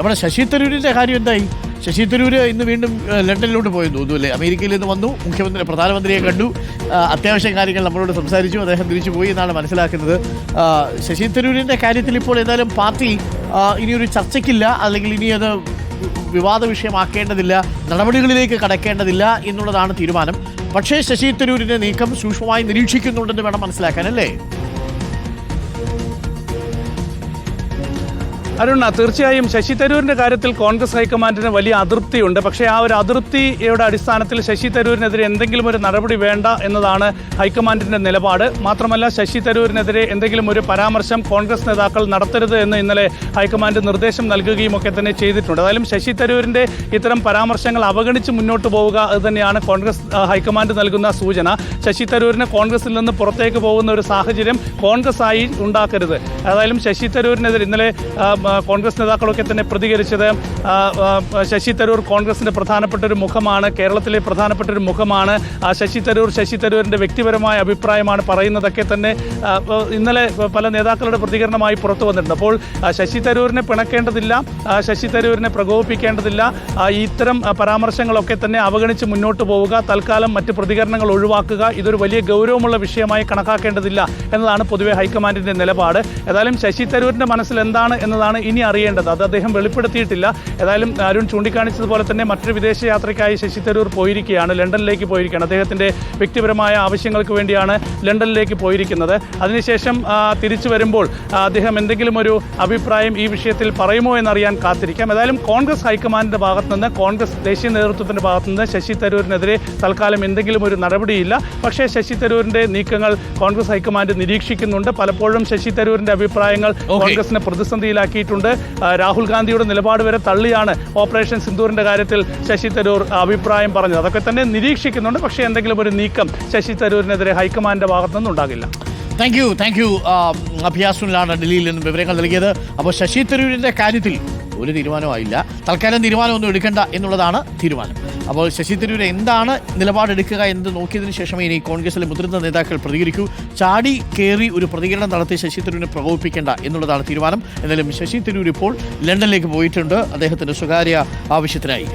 നമ്മുടെ ശശി തരൂരിന്റെ കാര്യം എന്തായി? ശശി തരൂര് ഇന്ന് വീണ്ടും ലണ്ടനിലോട്ട് പോയെന്ന് തോന്നുന്നു അമേരിക്കയിൽ നിന്ന് വന്നു മുഖ്യമന്ത്രി പ്രധാനമന്ത്രിയെ കണ്ടു. അത്യാവശ്യം കാര്യങ്ങൾ നമ്മളോട് സംസാരിച്ചു അദ്ദേഹം തിരിച്ചു പോയി എന്നാണ് മനസ്സിലാക്കുന്നത്. ശശി തരൂരിന്റെ കാര്യത്തിൽ ഇപ്പോൾ ഏതായാലും പാർട്ടി ഇനിയൊരു ചർച്ചയ്ക്കില്ല അല്ലെങ്കിൽ ഇനി അത് വിവാദ വിഷയമാക്കേണ്ടതില്ല നടപടികളിലേക്ക് കടക്കേണ്ടതില്ല എന്നുള്ളതാണ് തീരുമാനം. പക്ഷേ ശശി തരൂരിന്റെ നീക്കം സൂക്ഷ്മമായി നിരീക്ഷിക്കുന്നുണ്ടെന്ന് വേണം മനസ്സിലാക്കാൻ അരുണ തീർച്ചയായും ശശി തരൂരിന്റെ കാര്യത്തിൽ കോൺഗ്രസ് ഹൈക്കമാൻഡിന് വലിയ അതൃപ്തിയുണ്ട് പക്ഷേ ആ ഒരു അതൃപ്തിയുടെ അടിസ്ഥാനത്തിൽ ശശി തരൂരിനെതിരെ എന്തെങ്കിലും ഒരു നടപടി വേണ്ട എന്നതാണ് ഹൈക്കമാൻഡിന്റെ നിലപാട്. മാത്രമല്ല ശശി തരൂരിനെതിരെ എന്തെങ്കിലും ഒരു പരാമർശം കോൺഗ്രസ് നേതാക്കൾ നടത്തരുത് എന്ന് ഇന്നലെ ഹൈക്കമാൻഡ് നിർദ്ദേശം നൽകുകയും ഒക്കെ തന്നെ ചെയ്തിട്ടുണ്ട്. ഏതായാലും ശശി തരൂരിന്റെ ഇത്തരം പരാമർശങ്ങൾ അവഗണിച്ച് മുന്നോട്ട് പോവുക അത് തന്നെയാണ് കോൺഗ്രസ് ഹൈക്കമാൻഡ് നൽകുന്ന സൂചന. ശശി തരൂരിന് കോൺഗ്രസിൽ നിന്ന് പുറത്തേക്ക് പോകുന്ന ഒരു സാഹചര്യം കോൺഗ്രസ് ആയി ഉണ്ടാക്കരുത്. ഏതായാലും ശശി തരൂരിനെതിരെ ഇന്നലെ കോൺഗ്രസ് നേതാക്കളൊക്കെ തന്നെ പ്രതികരിച്ചത്. ശശി തരൂർ കോൺഗ്രസിന്റെ പ്രധാനപ്പെട്ട ഒരു മുഖമാണ് കേരളത്തിലെ പ്രധാനപ്പെട്ട ഒരു മുഖമാണ്. ശശി തരൂർ ശശി തരൂരിന്റെ വ്യക്തിപരമായ അഭിപ്രായമാണ് പറയുന്നതൊക്കെ തന്നെ ഇന്നലെ പല നേതാക്കളുടെ പ്രതികരണമായി പുറത്തു വന്നിട്ടുണ്ട്. അപ്പോൾ ശശി തരൂരിനെ പിണക്കേണ്ടതില്ല ശശി തരൂരിനെ പ്രകോപിപ്പിക്കേണ്ടതില്ല ഇത്തരം പരാമർശങ്ങളൊക്കെ തന്നെ അവഗണിച്ച് മുന്നോട്ട് പോവുക തൽക്കാലം മറ്റ് പ്രതികരണങ്ങൾ ഒഴിവാക്കുക ഇതൊരു വലിയ ഗൗരവമുള്ള വിഷയമായി കണക്കാക്കേണ്ടതില്ല എന്നതാണ് പൊതുവെ ഹൈക്കമാൻഡിന്റെ നിലപാട്. ഏതായാലും ശശി തരൂരിന്റെ മനസ്സിൽ എന്താണ് എന്നതാണ് ഇനി അറിയേണ്ടത്. അത് അദ്ദേഹം വെളിപ്പെടുത്തിയിട്ടില്ല. ഏതായാലും അരുൺ ചൂണ്ടിക്കാണിച്ചതുപോലെ തന്നെ മറ്റൊരു വിദേശ യാത്രയ്ക്കായി ശശി തരൂർ പോയിരിക്കുകയാണ്. ലണ്ടനിലേക്ക് പോയിരിക്കുകയാണ്. അദ്ദേഹത്തിന്റെ വ്യക്തിപരമായ ആവശ്യങ്ങൾക്ക് വേണ്ടിയാണ് ലണ്ടനിലേക്ക് പോയിരിക്കുന്നത്. അതിനുശേഷം തിരിച്ചു വരുമ്പോൾ അദ്ദേഹം എന്തെങ്കിലും ഒരു അഭിപ്രായം ഈ വിഷയത്തിൽ പറയുമോ എന്നറിയാൻ കാത്തിരിക്കാം. ഏതായാലും കോൺഗ്രസ് ഹൈക്കമാൻഡിന്റെ ഭാഗത്ത് നിന്ന് കോൺഗ്രസ് ദേശീയ നേതൃത്വത്തിന്റെ ഭാഗത്ത് നിന്ന് ശശി തരൂരിനെതിരെ തൽക്കാലം എന്തെങ്കിലും ഒരു നടപടിയില്ല. പക്ഷേ ശശി തരൂരിന്റെ നീക്കങ്ങൾ കോൺഗ്രസ് ഹൈക്കമാൻഡ് നിരീക്ഷിക്കുന്നുണ്ട്. പലപ്പോഴും ശശി തരൂരിന്റെ അഭിപ്രായങ്ങൾ കോൺഗ്രസിനെ പ്രതിസന്ധിയിലാക്കിയിട്ടുണ്ട്. ആ, രാഹുൽ ഗാന്ധിയുടെ നിലപാട് വരെ തള്ളിയാണ് ഓപ്പറേഷൻ സിന്ദൂറിന്റെ കാര്യത്തിൽ ശശി തരൂർ അഭിപ്രായം പറഞ്ഞത്. അതൊക്കെ തന്നെ നിരീക്ഷിക്കുന്നുണ്ട്. പക്ഷേ എന്തെങ്കിലും ഒരു നീക്കം ശശി തരൂരിനെതിരെ ഹൈക്കമാൻഡിന്റെ ഭാഗത്തുനിന്ന് ഉണ്ടാകില്ല. Thank you. താങ്ക് യു അഭ്യാസുനിലാണ് ഡൽഹിയിൽ നിന്ന് വിവരങ്ങൾ നൽകിയത്. അപ്പോൾ ശശി തരൂരിന്റെ കാര്യത്തിൽ ഒരു തീരുമാനമായില്ല തൽക്കാലം തീരുമാനമൊന്നും എടുക്കേണ്ട എന്നുള്ളതാണ് തീരുമാനം. അപ്പോൾ ശശി തരൂർ എന്താണ് നിലപാടെടുക്കുക എന്ന് നോക്കിയതിനു ശേഷമേ ഇനി കോൺഗ്രസിലെ മുതിർന്ന നേതാക്കൾ പ്രതികരിക്കൂ. ചാടി കയറി ഒരു പ്രതികരണം നടത്തി ശശി തരൂരിനെ പ്രകോപിപ്പിക്കേണ്ട എന്നുള്ളതാണ് തീരുമാനം. എന്നാലും ശശി തരൂർ ഇപ്പോൾ ലണ്ടനിലേക്ക് പോയിട്ടുണ്ട്. അദ്ദേഹത്തിന്റെ സ്വകാര്യ ആവശ്യത്തിനായി.